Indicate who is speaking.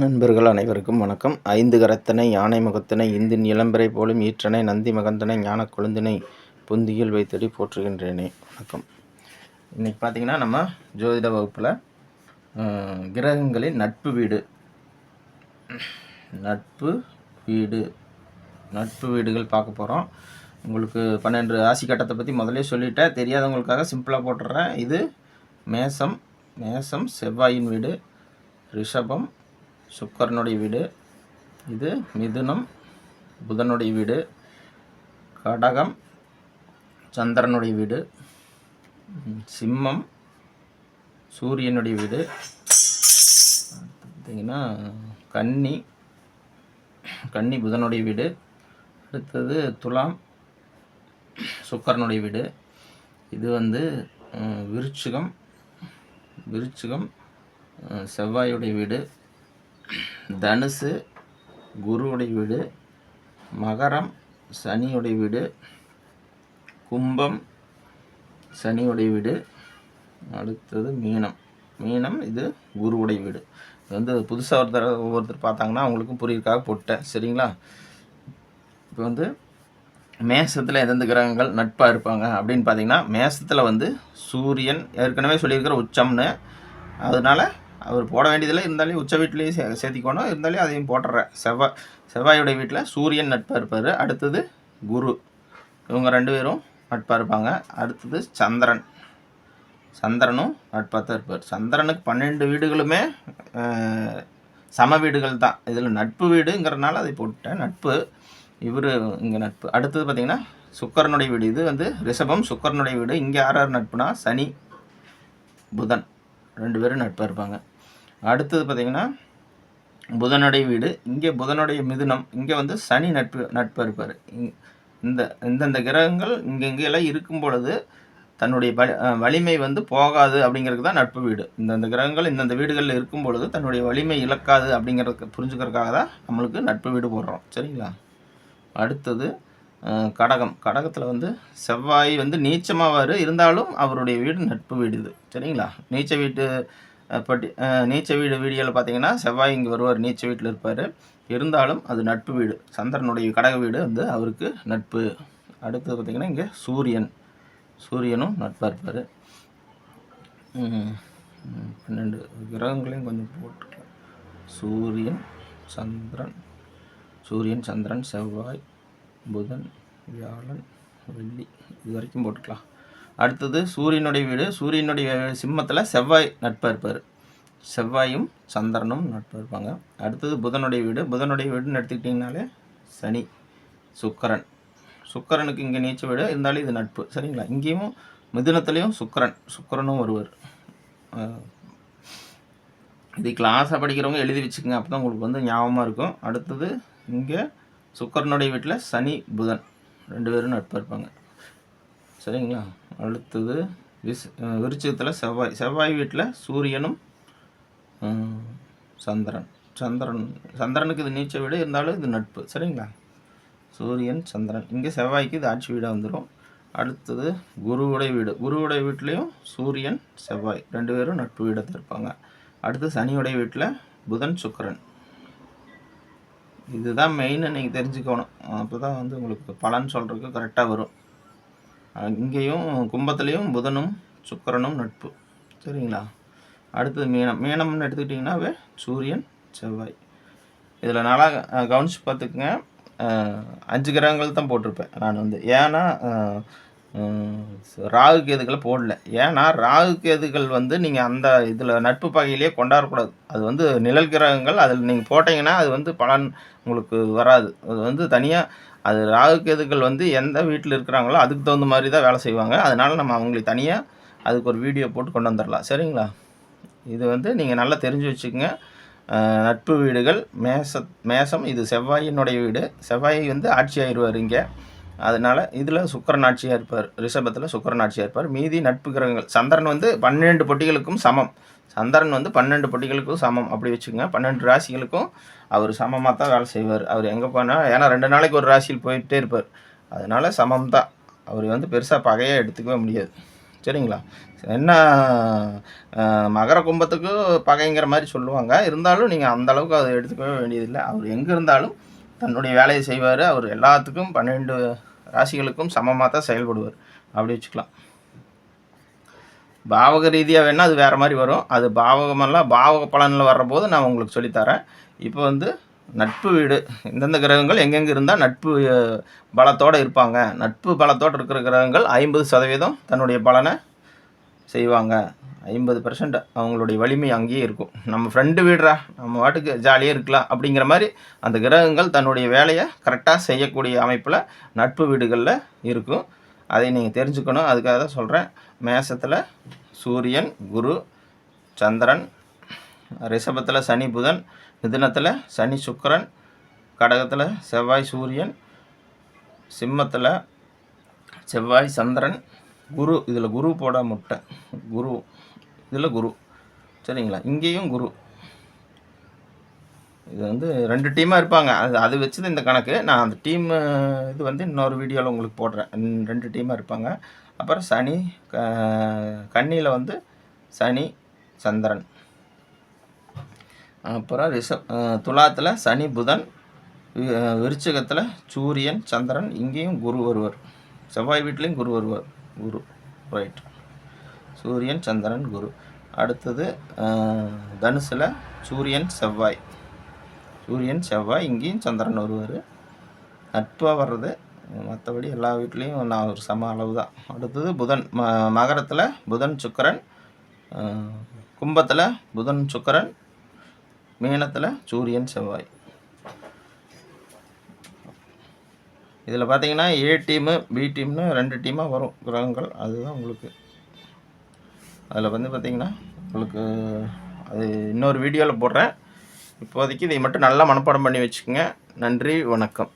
Speaker 1: நண்பர்கள் அனைவருக்கும் வணக்கம். ஐந்து கரத்தனை யானை முகத்தினை இந்தின் இளம்பரை போலும் ஈற்றனை நந்தி மகந்தனை ஞான கொழுந்தினை புந்தியில் வைத்தடி போற்றுகின்றேனே. வணக்கம். இன்றைக்கி பார்த்தீங்கன்னா நம்ம ஜோதிட வகுப்பில் கிரகங்களின் நட்பு வீடு. நட்பு வீடு. நட்பு வீடுகள் பார்க்க போகிறோம் உங்களுக்கு பன்னெண்டு ராசி கட்டத்தை பற்றி முதல்ல சொல்லிட்டேன். தெரியாதவங்களுக்காக சிம்பிளாக போட்டுறேன். இது மேசம் மேசம் செவ்வாயின் வீடு ரிஷபம் சுக்கரனுடைய வீடு. இது மிதுனம் புதனுடைய வீடு. கடகம் சந்திரனுடைய வீடு. சிம்மம் சூரியனுடைய வீடு. பார்த்திங்கன்னா கன்னி கன்னி புதனுடைய வீடு. அடுத்தது துலாம் சுக்கரனுடைய வீடு. இது வந்து விருச்சிகம் விருச்சிகம் செவ்வாயுடைய வீடு. தனுசு குருவுடைய வீடு மகரம் சனியுடைய வீடு கும்பம் சனியுடைய வீடு அடுத்தது மீனம். மீனம் இது குருவுடைய வீடு. இது வந்து புதுசாக ஒருத்தர் ஒவ்வொருத்தர் பார்த்தாங்கன்னா அவங்களுக்கும் புரியுறதுக்காக போட்டேன். சரிங்களா? இப்போ வந்து மேசத்தில் எந்தெந்த கிரகங்கள் நட்பாக இருப்பாங்க அப்படின்னு பார்த்தீங்கன்னா மேசத்தில் வந்து சூரியன் ஏற்கனவே சொல்லியிருக்கிற உச்சம்னு. அதனால் அவர் போட வேண்டியதில்லை. இருந்தாலும் உச்ச வீட்லேயும் சே சேர்த்திக்கணும். இருந்தாலும் அதையும் போட்டுறேன். செவ்வாய் செவ்வாயுடைய வீட்டில் சூரியன் நட்பாக இருப்பார். அடுத்தது குரு. இவங்க ரெண்டு பேரும் நட்பாக இருப்பாங்க. அடுத்தது சந்திரன். சந்திரனும் நட்பாக தான் இருப்பார். சந்திரனுக்கு பன்னெண்டு வீடுகளுமே சம வீடுகள் தான். இதில் நட்பு வீடுங்கிறனால அதை போட்டுட்டேன். நட்பு இவர் இங்கே நட்பு. அடுத்தது பார்த்திங்கன்னா சுக்கரனுடைய வீடு. இது வந்து ரிஷபம் சுக்கரனுடைய வீடு. இங்கே யார் யார் நட்புனா? சனி புதன். ரெண்டு பேரும் நட்பாக இருப்பாங்க. அடுத்தது பார்த்திங்கன்னா புதனுடைய வீடு. இங்கே புதனுடைய மிதுனம். இங்கே வந்து சனி நட்பு நட்பாக இருப்பார். இந்த இந்தந்த கிரகங்கள் இங்கெங்கெல்லாம் இருக்கும் பொழுது தன்னுடைய வலி வலிமை வந்து போகாது அப்படிங்கிறதுக்கு தான் நட்பு வீடு. இந்தந்த கிரகங்கள் இந்தந்த வீடுகளில் இருக்கும் பொழுது தன்னுடைய வலிமை இழக்காது அப்படிங்கிறதுக்கு புரிஞ்சுக்கிறதுக்காக தான் நம்மளுக்கு நட்பு வீடு போடுறோம். சரிங்களா? அடுத்தது கடகம். கடகத்தில் வந்து செவ்வாய் வந்து நீச்சமாவார். இருந்தாலும் அவருடைய வீடு நட்பு வீடு இது. சரிங்களா? நீச்ச வீட்டு பட்டி நீச்ச வீடு வீடியோவில் பார்த்தீங்கன்னா செவ்வாய் இங்கே வருவார் நீச்ச வீட்டில் இருப்பார். இருந்தாலும் அது நட்பு வீடு. சந்திரனுடைய கடக வீடு வந்து அவருக்கு நட்பு. அடுத்தது பார்த்திங்கன்னா இங்கே சூரியன். சூரியனும் நட்பாக இருப்பார். பன்னெண்டு கிரகங்களையும் கொஞ்சம் போட்டுக்கலாம். சூரியன் சந்திரன் சூரியன் சந்திரன் செவ்வாய் புதன் வியாழன் வெள்ளி இது வரைக்கும் போட்டுக்கலாம். அடுத்தது சூரியனுடைய வீடு. சூரியனுடைய சிம்மத்தில் செவ்வாய் நட்பாக இருப்பார். செவ்வாயும் சந்திரனும் நட்பாக இருப்பாங்க. அடுத்தது புதனுடைய வீடு. புதனுடைய வீடுன்னு எடுத்துக்கிட்டிங்கனாலே சனி சுக்கரன். சுக்கரனுக்கு இங்கே நீச்ச வீடு. இருந்தாலும் இது நட்பு. சரிங்களா? இங்கேயும் மிதுனத்துலேயும் சுக்கரன். சுக்கரனும் வருவார். இது கிளாஸாக படிக்கிறவங்க எழுதி வச்சுக்கோங்க. அப்போ தான் உங்களுக்கு வந்து ஞாபகமாக இருக்கும். அடுத்தது இங்கே சுக்கரனுடைய வீட்டில் சனி புதன். ரெண்டு பேரும் நட்பாக இருப்பாங்க. சரிங்களா? அடுத்தது விஸ் அஹ் செவ்வாய் செவ்வாய் வீட்டில் சூரியனும் சந்திரன். சந்திரன் சந்திரனுக்கு இது நீச்ச வீடு இருந்தாலும் இது நட்பு. சரிங்களா? சூரியன் சந்திரன். இங்கே செவ்வாய்க்கு இது ஆட்சி வீடாக வந்துடும் அடுத்தது குருவுடை வீடு. குருவுடைய வீட்லேயும் சூரியன் செவ்வாய் ரெண்டு பேரும் நட்பு வீடாக இருப்பாங்க. அடுத்து சனியுடைய வீட்டில் புதன் சுக்கிரன். இதுதான் மெயின் நீங்கள் தெரிஞ்சுக்கணும். அப்போ தான் வந்து உங்களுக்கு பலன் சொல்கிறதுக்கு கரெக்டாக வரும். இங்கேயும் கும்பத்துலேயும் புதனும் சுக்கிரனும் நட்பு. சரிங்களா? அடுத்தது மீனம். மீனம்னு எடுத்துக்கிட்டிங்கன்னாவே சூரியன் செவ்வாய். இதில் நல்லா கவனிச்சு பார்த்துக்குங்க. அஞ்சு கிரகங்கள் தான் போட்டிருப்பேன் நான் வந்து. ஏன்னா ராகு கேதுகளை போடல. ஏன்னா ராகு கேதுகள் வந்து நீங்கள் அந்த இதில் நட்பு பகையிலேயே கொண்டாடக்கூடாது. அது வந்து நிழல் கிரகங்கள் அதில் நீங்கள் போட்டிங்கன்னா அது வந்து பலன் உங்களுக்கு வராது. அது வந்து தனியாக அது ராகு கேதுகள் வந்து எந்த வீட்டில் இருக்கிறாங்களோ அதுக்கு தகுந்த மாதிரி தான் வேலை செய்வாங்க. அதனால் நம்ம அவங்களுக்கு தனியாக அதுக்கு ஒரு வீடியோ போட்டு கொண்டு வந்துடலாம் சரிங்களா? இது வந்து நீங்கள் நல்லா தெரிஞ்சு வச்சுக்கோங்க. நட்பு வீடுகள் மேச மேசம் இது செவ்வாயினுடைய வீடு. செவ்வாய் வந்து ஆட்சி ஆயிடுவார் இங்கே. அதனால் இதில் சுக்கிரன் ஆட்சியாக இருப்பார் ரிஷபத்தில் சுக்கிரன் ஆட்சியாக இருப்பார். மீதி நட்பு கிரகங்கள் சந்திரன் வந்து பன்னெண்டு பொட்டிகளுக்கும் சமம். சந்திரன் வந்து பன்னெண்டு பொட்டிகளுக்கும் சமம். அப்படி வச்சுக்கோங்க பன்னெண்டு ராசிகளுக்கும் அவர் சமமாக தான் வேலை செய்வார். அவர் எங்கே போனால் ஏன்னா ரெண்டு நாளைக்கு ஒரு ராசியில் போயிட்டே இருப்பார். அதனால் சமம் தான் அவர் வந்து பெருசாக பகையாக எடுத்துக்கவே முடியாது. சரிங்களா? என்ன மகர கும்பத்துக்கு பகைங்கிற மாதிரி சொல்லுவாங்க. இருந்தாலும் நீங்கள் அந்த அளவுக்கு அதை எடுத்துக்கவே வேண்டியதில்லை. அவர் எங்கே இருந்தாலும் தன்னுடைய வேலையை செய்வார். அவர் எல்லாத்துக்கும் பன்னெண்டு ராசிகளுக்கும் சமமாக தான் செயல்படுவார். அப்படி வச்சுக்கலாம். பாவக ரீதியாக வேணால் அது வேறு மாதிரி வரும். அது பாவகமெல்லாம் பாவக பலனில் வர்றபோது நான் உங்களுக்கு சொல்லித்தரேன் இப்போ வந்து நட்பு வீடு. இந்தந்த கிரகங்கள் எங்கெங்கே இருந்தால் நட்பு பலத்தோடு இருப்பாங்க. நட்பு பலத்தோடு இருக்கிற கிரகங்கள் ஐம்பது சதவீதம் தன்னுடைய பலனை செய்வாங்க. ஐம்பது பர்சன்ட் அவங்களுடைய வலிமை அங்கேயே இருக்கும். நம்ம ஃப்ரெண்டு வீடுறா நம்ம வாட்டுக்கு ஜாலியாக இருக்கலாம் அப்படிங்கிற மாதிரி அந்த கிரகங்கள் தன்னுடைய வேலையை கரெக்டாக செய்யக்கூடிய அமைப்பில் நட்பு வீடுகளில் இருக்கும். அதை நீங்கள் தெரிஞ்சுக்கணும். அதுக்காக தான் சொல்கிறேன் மேசத்தில் சூரியன் குரு சந்திரன் ரிஷபத்தில் சனி புதன் மிதுனத்தில் சனி சுக்கரன் கடகத்தில் செவ்வாய் சூரியன் சிம்மத்தில் செவ்வாய் சந்திரன் குரு இதில் குரு போட முட்டை. குரு இதில் குரு. சரிங்களா? இங்கேயும் குரு. இது வந்து ரெண்டு டீமாக இருப்பாங்க. அது அது வச்சது இந்த கணக்கு. நான் அந்த டீம் இது வந்து இன்னொரு வீடியோவில் உங்களுக்கு போடுறேன். ரெண்டு டீமாக இருப்பாங்க. அப்புறம் சனி கன்னியில் வந்து சனி சந்திரன். அப்புறம் ரிஷப் துலாத்தில் சனி புதன் விருச்சகத்தில் சூரியன் சந்திரன். இங்கேயும் குரு வருவர். செவ்வாய் வீட்லேயும் குரு வருவார். குரு. ரைட் சூரியன் சந்திரன் குரு. அடுத்தது தனுசில் சூரியன் செவ்வாய். சூரியன் செவ்வாய் இங்கேயும் சந்திரன் வருவார். நட்பாக வர்றது மற்றபடி எல்லா வீட்லேயும் நான் ஒரு சம அளவு தான் அடுத்தது புதன் ம மகரத்தில் புதன் சுக்கிரன் கும்பத்தில் புதன் சுக்கிரன் மீனத்தில் சூரியன் செவ்வாய். இதில் பார்த்தீங்கன்னா ஏ டீமு பி டீம்னு ரெண்டு டீமாக வரும் கிரகங்கள். அதுதான் உங்களுக்கு. அதில் வந்து பார்த்தீங்கன்னா உங்களுக்கு அது இன்னொரு வீடியோவில் போடுறேன். இப்போதைக்கு இதை மட்டும் நல்லா மனப்பாடம் பண்ணி வச்சுக்கோங்க. நன்றி வணக்கம்.